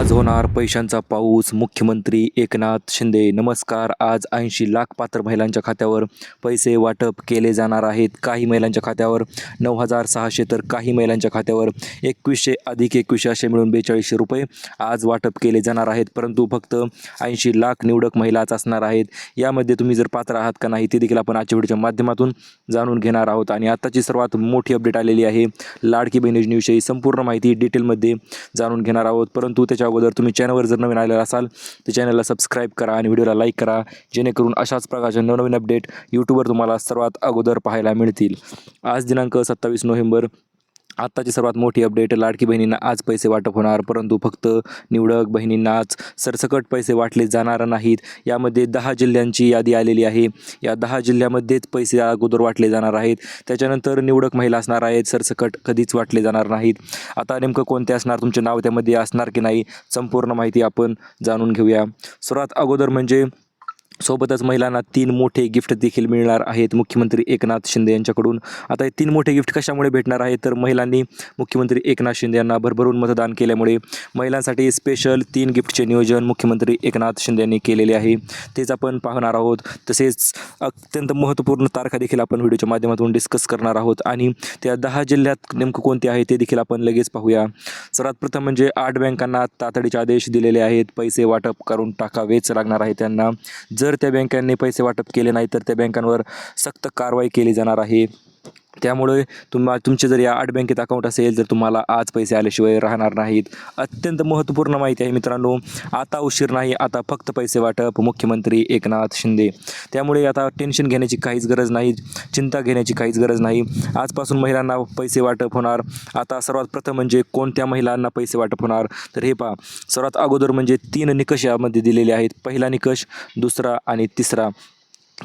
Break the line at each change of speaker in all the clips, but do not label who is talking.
आज होणार पैशांचा पाऊस. मुख्यमंत्री एकनाथ शिंदे नमस्कार. आज ऐंशी लाख पात्र महिलांच्या खात्यावर पैसे वाटप केले जाणार आहेत. काही महिलांच्या खात्यावर नऊ हजार सहाशे तर काही महिलांच्या खात्यावर एकवीसशे अधिक एकवीसशे असे मिळून बेचाळीसशे रुपये आज वाटप केले जाणार आहेत. परंतु फक्त ऐंशी लाख निवडक महिलाच असणार आहेत. यामध्ये तुम्ही जर पात्र आहात का नाही ते देखील आपण आजच्या व्हिडिओच्या माध्यमातून जाणून घेणार आहोत. आणि आताची सर्वात मोठी अपडेट आलेली आहे लाडकी बहीण योजनेविषयी संपूर्ण माहिती डिटेलमध्ये जाणून घेणार आहोत. परंतु त्याच्या अगोदर तुम्ही चॅनलवर जर नवीन आलेला असाल तर चॅनलला सबस्क्राईब करा आणि व्हिडिओला लाईक करा. जेणेकरून अशाच प्रकारचे नवनवीन अपडेट यूट्यूबवर तुम्हाला सर्वात अगोदर पाहायला मिळतील. आज दिनांक सत्तावीस नोव्हेंबर आत्ताची सर्वात मोठी अपडेट लाडकी बहिणींना आज पैसे वाटप होणार परंतु फक्त निवडक बहिणींनाच सरसकट पैसे वाटले जाणार नाहीत. यामध्ये दहा जिल्ह्यांची यादी आलेली आहे. या दहा जिल्ह्यामध्येच पैसे अगोदर वाटले जाणार आहेत. त्याच्यानंतर निवडक महिला असणार आहेत सरसकट कधीच वाटले जाणार नाहीत. आता नेमकं कोणते असणार तुमचे नाव त्यामध्ये असणार की नाही संपूर्ण माहिती आपण जाणून घेऊया. सर्वात अगोदर म्हणजे सोबतच महिलांना तीन मोठे गिफ्ट देखील मिळणार आहेत. मुख्यमंत्री एकनाथ शिंदे यांच्याकडून. आता हे तीन मोठे गिफ्ट कशामुळे भेटणार आहेत? तर महिलांनी मुख्यमंत्री एकनाथ शिंदे यांना भरभरून मतदान केल्यामुळे महिलांसाठी स्पेशल तीन गिफ्टचे नियोजन मुख्यमंत्री एकनाथ शिंदे यांनी केलेले आहे. तेच आपण पाहणार आहोत. तसेच अत्यंत महत्त्वपूर्ण तारखा देखील आपण व्हिडिओच्या माध्यमातून डिस्कस करणार आहोत. आणि त्या दहा जिल्ह्यात नेमकं कोणते आहे ते देखील आपण लगेच पाहूया. सर्वात प्रथम म्हणजे आठ बँकांना तातडीचे आदेश दिलेले आहेत. पैसे वाटप करून टाकावेच लागणार आहे त्यांना. जर त्या बँकांनी पैसे वाटप केले नाही तर त्या बँकांवर सक्त कारवाई केली जाणार आहे. त्यामुळे तुम्हा तुमचे जर या आठ बँकेत अकाउंट असेल तर तुम्हाला आज पैसे आल्याशिवाय राहणार नाहीत. अत्यंत महत्त्वपूर्ण माहिती आहे मित्रांनो आता उशीर नाही आता फक्त पैसे वाटप. मुख्यमंत्री एकनाथ शिंदे. त्यामुळे आता टेन्शन घेण्याची काहीच गरज नाही चिंता घेण्याची काहीच गरज नाही. आजपासून महिलांना पैसे वाटप होणार. आता सर्वात प्रथम म्हणजे कोणत्या महिलांना पैसे वाटप होणार? तर हे पहा सर्वात अगोदर म्हणजे तीन निकष यामध्ये दिलेले आहेत. पहिला निकष दुसरा आणि तिसरा.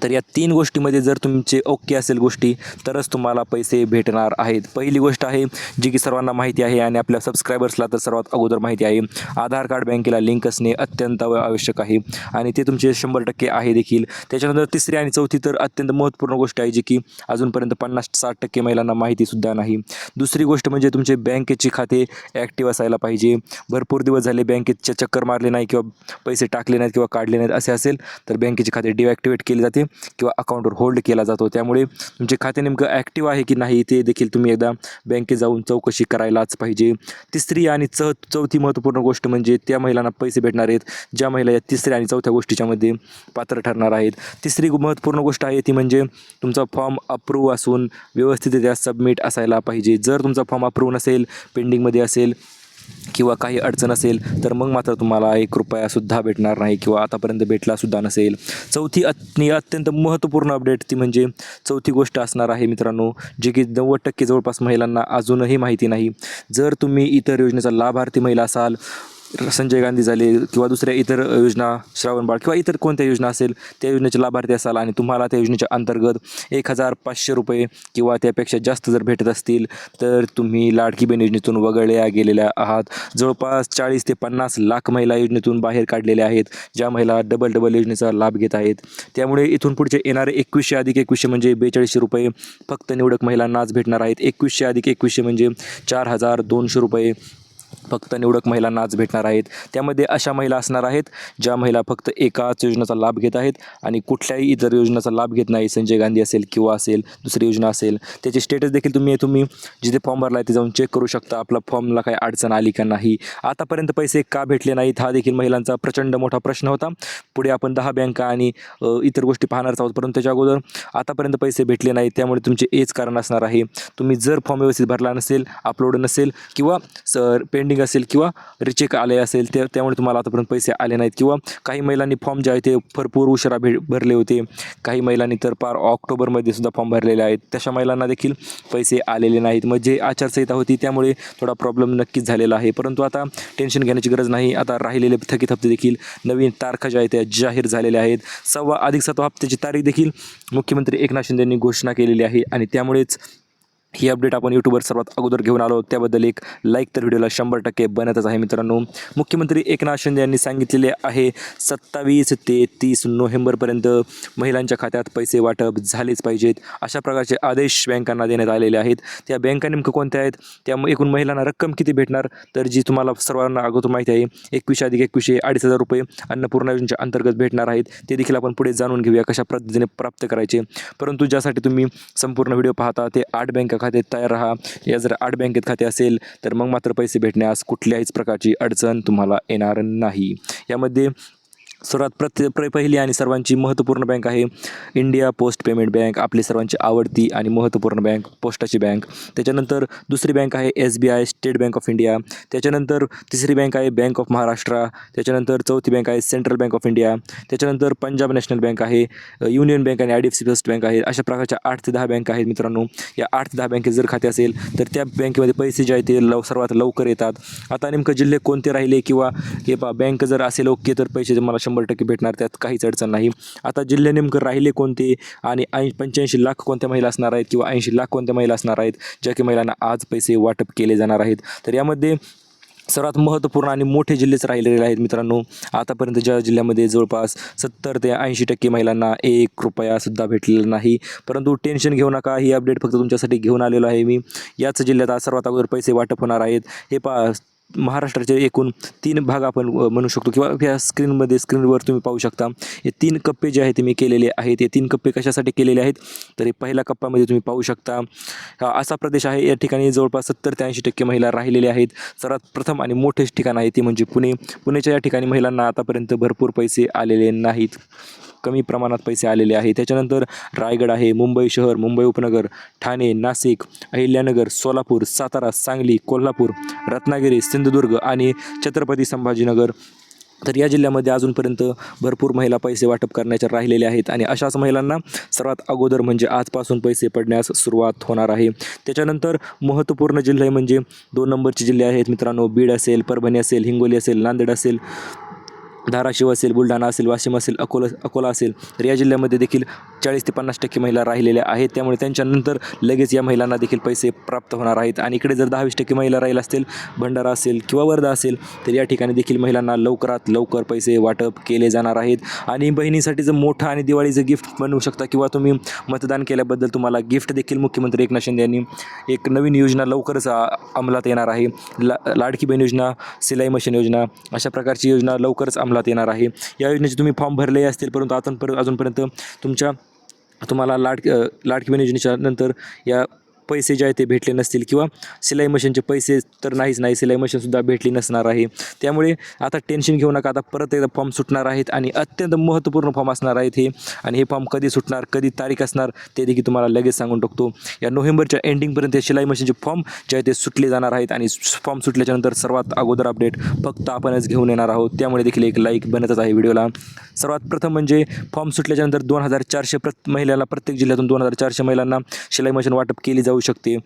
तर या तीन गोष्टीमध्ये जर तुमचे ओके असेल गोष्टी तरच तुम्हाला पैसे भेटणार आहेत. पहिली गोष्ट आहे जी की सर्वांना माहिती आहे आणि आपल्या सबस्क्रायबर्सला तर सर्वात अगोदर माहिती आहे आधार कार्ड बँकेला लिंक असणे अत्यंत आवश्यक आहे. आणि ते तुमचे शंभर टक्के आहे देखील. त्याच्यानंतर तिसरी आणि चौथी तर अत्यंत महत्त्वपूर्ण गोष्ट आहे जी की अजूनपर्यंत पन्नास साठ टक्के महिलांना माहितीसुद्धा नाही. दुसरी गोष्ट म्हणजे तुमचे बँकेचे खाते ॲक्टिव्ह असायला पाहिजे. भरपूर दिवस झाले बँकेचे चक्कर मारले नाही किंवा पैसे टाकले नाहीत किंवा काढले नाहीत असे असेल तर बँकेचे खाते डिॲक्टिवेट केले जाते. किंवा अकाउंटवर होल्ड केला जातो. त्यामुळे तुमचे खाते नेमकं ॲक्टिव्ह आहे की नाही ते देखील तुम्ही एकदा बँकेत जाऊन चौकशी करायलाच पाहिजे. तिसरी आणि चौ चौथी महत्त्वपूर्ण गोष्ट म्हणजे त्या महिलांना पैसे भेटणार आहेत ज्या महिला या तिसऱ्या आणि चौथ्या गोष्टीच्यामध्ये पात्र ठरणार आहेत. तिसरी महत्त्वपूर्ण गोष्ट आहे ती म्हणजे तुमचा फॉर्म अप्रूव्ह असून व्यवस्थितरित्या सबमिट असायला पाहिजे. जर तुमचा फॉर्म अप्रूव्ह नसेल पेंडिंगमध्ये असेल किंवा काही अडचण असेल तर मग मात्र तुम्हाला एक रुपयासुद्धा भेटणार नाही किंवा आतापर्यंत भेटलासुद्धा नसेल. चौथी आणि अत्यंत महत्त्वपूर्ण अपडेट ती म्हणजे चौथी गोष्ट असणार आहे मित्रांनो जे की नव्वद टक्के जवळपास महिलांना अजूनही माहिती नाही. जर तुम्ही इतर योजनेचा लाभार्थी महिला असाल संजय गांधी झाले किंवा दुसऱ्या इतर योजना श्रावणबाळ किंवा इतर कोणत्या योजना असेल त्या योजनेचे लाभार्थी असाल आणि तुम्हाला त्या योजनेच्या अंतर्गत एक हजार पाचशे रुपये किंवा त्यापेक्षा जास्त जर भेटत असतील तर तुम्ही लाडकी बहीण योजनेतून वगळल्या गेलेल्या आहात. जवळपास चाळीस ते पन्नास लाख महिला योजनेतून बाहेर काढलेल्या आहेत ज्या महिला डबल डबल योजनेचा लाभ घेत आहेत. त्यामुळे इथून पुढचे येणारे एकवीसशे अधिक एकवीसशे म्हणजे बेचाळीसशे रुपये फक्त निवडक महिलांनाच भेटणार आहेत. एकवीसशे अधिक एकवीसशे म्हणजे चार हजार दोनशे रुपये फक्त निवडक महिलांना आज भेटणार आहेत. त्यामध्ये अशा महिला असणार आहेत ज्या महिला फक्त एकाच योजनेचा लाभ घेत आहेत आणि कुठल्याही इतर योजनेचा लाभ घेत नाही. संजय गांधी असेल किंवा असेल दुसरी योजना असेल त्याचे स्टेटस देखील तुम्ही तुम्ही जिथे फॉर्म भरला आहे ते जाऊन चेक करू शकता. आपला फॉर्मला काही अडचण आली का नाही. आतापर्यंत पैसे का भेटले नाहीत हा देखील महिलांचा प्रचंड मोठा प्रश्न होता. पुढे आपण दहा बँका आणि इतर गोष्टी पाहणारच आहोत. परंतु त्याच्या अगोदर आतापर्यंत पैसे भेटले नाहीत. त्यामुळे तुमचे एच कारण असणार आहे. तुम्ही जर फॉर्म व्यवस्थित भरला नसेल अपलोड नसेल किंवा सर पेंडिंग असेल किंवा रिचेक आले असेल ते त्यामुळे तुम्हाला आतापर्यंत पैसे आले नाहीत. किंवा काही महिलांनी फॉर्म जे आहे ते भरपूर उशिरा भे भरले होते. काही महिलांनी तर पार ऑक्टोबरमध्ये सुद्धा फॉर्म भरलेले आहेत. तशा महिलांना देखील पैसे आलेले नाहीत. मग जे आचारसंहिता होती त्यामुळे थोडा प्रॉब्लेम नक्कीच झालेला आहे. परंतु आता टेन्शन घेण्याची गरज नाही. आता राहिलेले थकीत हप्ते देखील नवीन तारखा ज्या आहेत त्या जाहीर झालेल्या आहेत. सव्वा अधिक सातवा हप्त्याची तारीख देखील मुख्यमंत्री एकनाथ शिंदे यांनी घोषणा केलेली आहे. आणि त्यामुळेच ही अपडेट आपण यूट्यूबवर सर्वात अगोदर घेऊन आलो त्याबद्दल एक लाईक तर व्हिडिओला शंभर टक्के बनतच आहे मित्रांनो. मुख्यमंत्री एकनाथ शिंदे यांनी सांगितलेले आहे सत्तावीस ते तीस नोव्हेंबरपर्यंत महिलांच्या खात्यात पैसे वाटप झालेच पाहिजेत. अशा प्रकारचे आदेश बँकांना देण्यात आलेले आहेत. त्या बँका नेमकं कोणत्या आहेत? त्या एकूण महिलांना रक्कम किती भेटणार? तर जी तुम्हाला सर्वांना अगोदर माहिती आहे एकवीसशे अधिक एकवीसशे अडीच हजार रुपये अन्नपूर्णा योजनेच्या अंतर्गत भेटणार आहेत. ते देखील आपण पुढे जाणून घेऊया कशा पद्धतीने प्राप्त करायचे. परंतु ज्यासाठी तुम्ही संपूर्ण व्हिडिओ पाहता ते आठ बँका खात्यात तयार राहा. या जर आठ बँकेत खाते असेल तर मग मात्र पैसे भेटण्यास कुठल्याहीच प्रकारची अडचण तुम्हाला येणार नाही. यामध्ये सर्वात प्रत्ये प्र पहिली आणि सर्वांची महत्त्वपूर्ण बँक आहे इंडिया पोस्ट पेमेंट बँक. आपली सर्वांची आवडती आणि महत्त्वपूर्ण बँक पोस्टाची बँक. त्याच्यानंतर दुसरी बँक आहे S B I State Bank of India. त्याच्यानंतर तिसरी बँक आहे बँक ऑफ महाराष्ट्र. त्याच्यानंतर चौथी बँक आहे सेंट्रल बँक ऑफ इंडिया. त्याच्यानंतर पंजाब नॅशनल बँक आहे युनियन बँक आणि I D F C First Bank आहे. अशा प्रकारच्या आठ ते दहा बँक आहेत मित्रांनो. या आठ ते दहा बँकेत जर खाते असेल तर त्या बँकेमध्ये पैसे जे आहेत ते लव सर्वात लवकर येतात. आता नेमकं जिल्हे कोणते राहिले किंवा हे बँक जर असेल ओके तर पैसे मला शंभर टक्के भेटणार त्यात काहीच अडचण नाही. आता जिल्हे नेमकं राहिले कोणते? आणि ऐं पंच्याऐंशी लाख कोणत्या महिला असणार आहेत किंवा ऐंशी लाख कोणत्या महिला असणार आहेत ज्या की महिलांना आज पैसे वाटप केले जाणार आहेत? तर यामध्ये सर्वात महत्त्वपूर्ण आणि मोठे जिल्हेच राहिलेले आहेत मित्रांनो. आतापर्यंत ज्या जिल्ह्यामध्ये जवळपास सत्तर ते ऐंशी टक्के महिलांना एक रुपयासुद्धा भेटलेला नाही. परंतु टेन्शन घेऊ नका ही अपडेट फक्त तुमच्यासाठी घेऊन आलेलो आहे मी. याच जिल्ह्यात आज सर्वात अगोदर पैसे वाटप होणार आहेत. हे पा महाराष्ट्राचे एकूण तीन भाग आपण म्हणू शकतो. किंवा या स्क्रीनमध्ये स्क्रीनवर तुम्ही पाहू शकता. हे तीन कप्पे जे आहेत ते मी केलेले आहेत. हे तीन कप्पे कशासाठी केलेले आहेत? तर हे पहिल्या कप्प्यामध्ये तुम्ही पाहू शकता. असा प्रदेश आहे. या ठिकाणी जवळपास सत्तर ते ऐंशी टक्के महिला राहिलेल्या आहेत. सर्वात प्रथम आणि मोठेच ठिकाण आहे ते म्हणजे पुणे. पुण्याच्या या ठिकाणी महिलांना आतापर्यंत भरपूर पैसे आलेले नाहीत. कमी प्रमाणात पैसे आलेले आहे. त्याच्यानंतर रायगड आहे मुंबई शहर मुंबई उपनगर ठाणे नाशिक अहिल्यानगर सोलापूर सातारा सांगली कोल्हापूर रत्नागिरी सिंधुदुर्ग आणि छत्रपती संभाजीनगर. तर या जिल्ह्यामध्ये अजूनपर्यंत भरपूर महिला पैसे वाटप करण्याच्या राहिलेल्या आहेत आणि अशाच महिलांना सर्वात अगोदर म्हणजे आजपासून पैसे पडण्यास सुरुवात होणार आहे. त्याच्यानंतर महत्त्वपूर्ण जिल्हे म्हणजे दोन नंबरचे जिल्हे आहेत मित्रांनो. बीड असेल परभणी असेल हिंगोली असेल नांदेड असेल धाराशिव असेल बुलढाणा असेल वाशिम असेल अकोला अकोला असेल तर या जिल्ह्यामध्ये देखील चाळीस ते पन्नास टक्के महिला राहिलेल्या आहेत. त्यामुळे त्यांच्यानंतर लगेच या महिलांना देखील पैसे प्राप्त होणार आहेत. आणि इकडे जर दहावीस टक्के महिला राहिला असतील भंडारा असेल किंवा वर्धा असेल तर या ठिकाणी देखील महिलांना लवकरात लवकर पैसे वाटप केले जाणार आहेत. आणि बहिणीसाठीचं मोठं आणि दिवाळीचं गिफ्ट बनवू शकता किंवा तुम्ही मतदान केल्याबद्दल तुम्हाला गिफ्ट देखील मुख्यमंत्री एकनाथ शिंदे यांनी एक नवीन योजना लवकरच अंमलात येणार आहे. ला लाडकी बहीण योजना सिलाई मशीन योजना अशा प्रकारची योजना लवकरच अंमलात येणार आहे. या योजनेचे तुम्ही फॉर्म भरले असतील परंतु आतापर्यंत अजूनपर्यंत तुमच्या तुम्हाला लाड लाडकी बहीण योजनेच्या नंतर या पैसे जे आहेत ते भेटले नसतील किंवा सिलाई मशीनचे पैसे तर नाहीच नाही सिलाई मशीनसुद्धा भेटली नसणार आहे. त्यामुळे आता टेन्शन घेऊ नका आता परत एकदा फॉर्म सुटणार आहेत आणि अत्यंत महत्त्वपूर्ण फॉर्म असणार आहेत हे. आणि हे फॉर्म कधी सुटणार कधी तारीख असणार ते देखील तुम्हाला लगेच सांगून टाकतो. या नोव्हेंबरच्या एंडिंगपर्यंत शिलाई मशीनचे फॉर्म जे आहे ते सुटले जाणार आहेत आणि फॉर्म सुटल्याच्यानंतर सर्वात अगोदर अपडेट फक्त आपणच घेऊन येणार आहोत. त्यामुळे देखील एक लाईक बनतच आहे व्हिडिओला. सर्वात प्रथम म्हणजे फॉर्म सुटल्याच्यानंतर दोन हजार चारशे प्रत महिलांना प्रत्येक जिल्ह्यातून दोन हजार चारशे महिलांना शिलाई मशीन वाटप केली जाऊ शकते.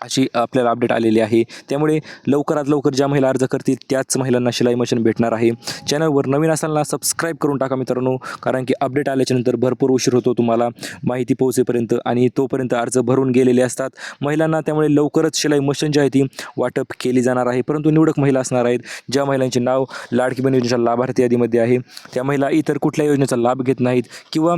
अशी आपल्याला अपडेट आलेली आहे. त्यामुळे लवकरात लवकर ज्या महिला अर्ज करतील त्याच महिलांना शिलाई मशीन भेटणार आहे. चॅनलवर नवीन असाल सबस्क्राईब करून टाका मित्रांनो. कारण की अपडेट आल्याच्यानंतर भरपूर उशीर होतो तुम्हाला. माहिती पोहोचेपर्यंत आणि तोपर्यंत अर्ज भरून गेलेले असतात. महिलांना त्यामुळे लवकरच शिलाई मशीन जी आहे ती वाटप केली जाणार आहे. परंतु निवडक महिला असणार आहेत ज्या महिलांचे नाव लाडकी बहीण योजनेच्या लाभार्थी यादीमध्ये आहे. त्या महिला इतर कुठल्या योजनेचा लाभ घेत नाहीत किंवा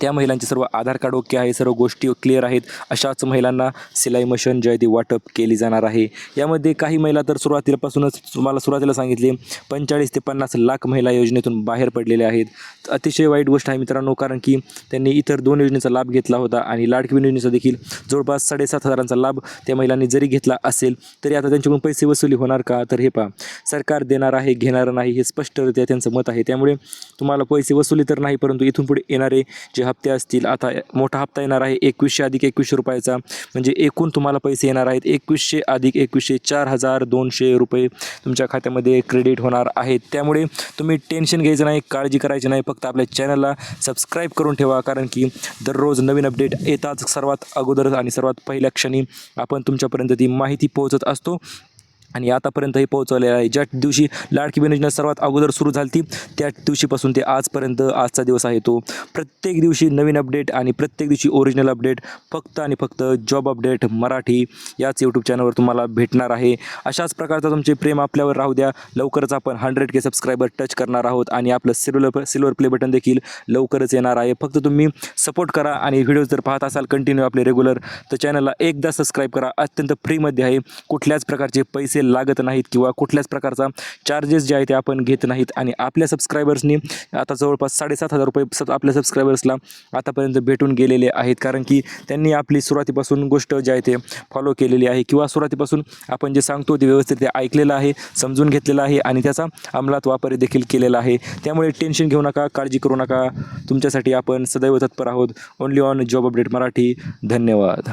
त्या महिलांचे सर्व आधार कार्ड ओके आहे सर्व गोष्टी क्लिअर आहेत. अशाच महिलांना सिलाई मशीन जयदी वाटप केली जाणार आहे. यामध्ये काही महिला तर सुरुवातीपासूनच तुम्हाला सुरुवातीला सांगितले पंचेचाळीस ते पन्नास लाख महिला योजनेतून बाहेर पडलेल्या आहेत. अतिशय वाईट गोष्ट आहे मित्रांनो कारण की त्यांनी इतर दोन योजनेचा लाभ घेतला होता आणि लाडकी योजनेचा देखील जवळपास साडेसात हजारांचा लाभ त्या महिलांनी जरी घेतला असेल तरी आता त्यांच्याकडून पैसे वसुली होणार का? तर हे पहा सरकार देणार आहे घेणार नाही हे स्पष्टरित्या त्यांचं मत आहे. त्यामुळे तुम्हाला पैसे वसुली तर नाही परंतु इथून पुढे येणारे जे हप्ते असतील आता मोठा हप्ता येणार आहे एकवीसशे अधिक एकवीसशे रुपयाचा. म्हणजे एकूण तुम्हाला पैसे येणार आहेत एकवीसशे अधिक एकवीसशे चार हजार दोनशे रुपये तुमच्या खात्यामध्ये क्रेडिट होणार आहेत त्यामुळे तुम्ही टेन्शन घ्यायचं नाही काळजी करायची नाही फक्त आपल्या चॅनलला सबस्क्राईब करून ठेवा. कारण की दररोज नवीन अपडेट येताच सर्वात अगोदर आणि सर्वात पहिल्या क्षणी आपण तुमच्यापर्यंत ती माहिती पोहोचत असतो. आणि आतापर्यंत हे पोहोचवलेलं आहे. ज्या दिवशी लाडकी बहीण योजना सर्वात अगोदर सुरू झाली ती त्या दिवशीपासून ते आजपर्यंत आजचा दिवस आहे तो. प्रत्येक दिवशी नवीन अपडेट आणि प्रत्येक दिवशी ओरिजिनल अपडेट फक्त आणि फक्त जॉब अपडेट मराठी याच यूट्यूब चॅनलवर तुम्हाला भेटणार आहे. अशाच प्रकारचा तुमचे प्रेम आपल्यावर राहू द्या. लवकरच आपण हंड्रेड के सबस्क्रायबर टच करणार आहोत आणि आपलं सिल्वर सिल्वर प्ले बटन देखील लवकरच येणार आहे. फक्त तुम्ही सपोर्ट करा आणि व्हिडिओ जर पाहत असाल कंटिन्यू आपले रेग्युलर तर चॅनलला एकदा सबस्क्राईब करा. अत्यंत फ्रीमध्ये आहे. कुठल्याच प्रकारचे पैसे पैसे लागत नाहीत किंवा कुठल्याच प्रकारचा चार्जेस जे आहे ते आपण घेत नाहीत. आणि आपल्या सबस्क्रायबर्सनी आता जवळपास साडेसात हजार रुपये सब आपल्या सबस्क्रायबर्सला आतापर्यंत भेटून गेलेले आहेत. कारण की त्यांनी आपली सुरुवातीपासून गोष्ट जी आहे ते फॉलो केलेली आहे. किंवा सुरुवातीपासून आपण जे सांगतो ते व्यवस्थित ते ऐकलेलं आहे समजून घेतलेलं आहे आणि त्याचा अंमलात वापर देखील केलेला आहे. त्यामुळे टेन्शन घेऊ नका काळजी करू नका. तुमच्यासाठी आपण सदैव तत्पर आहोत. Only on job update Marathi. धन्यवाद.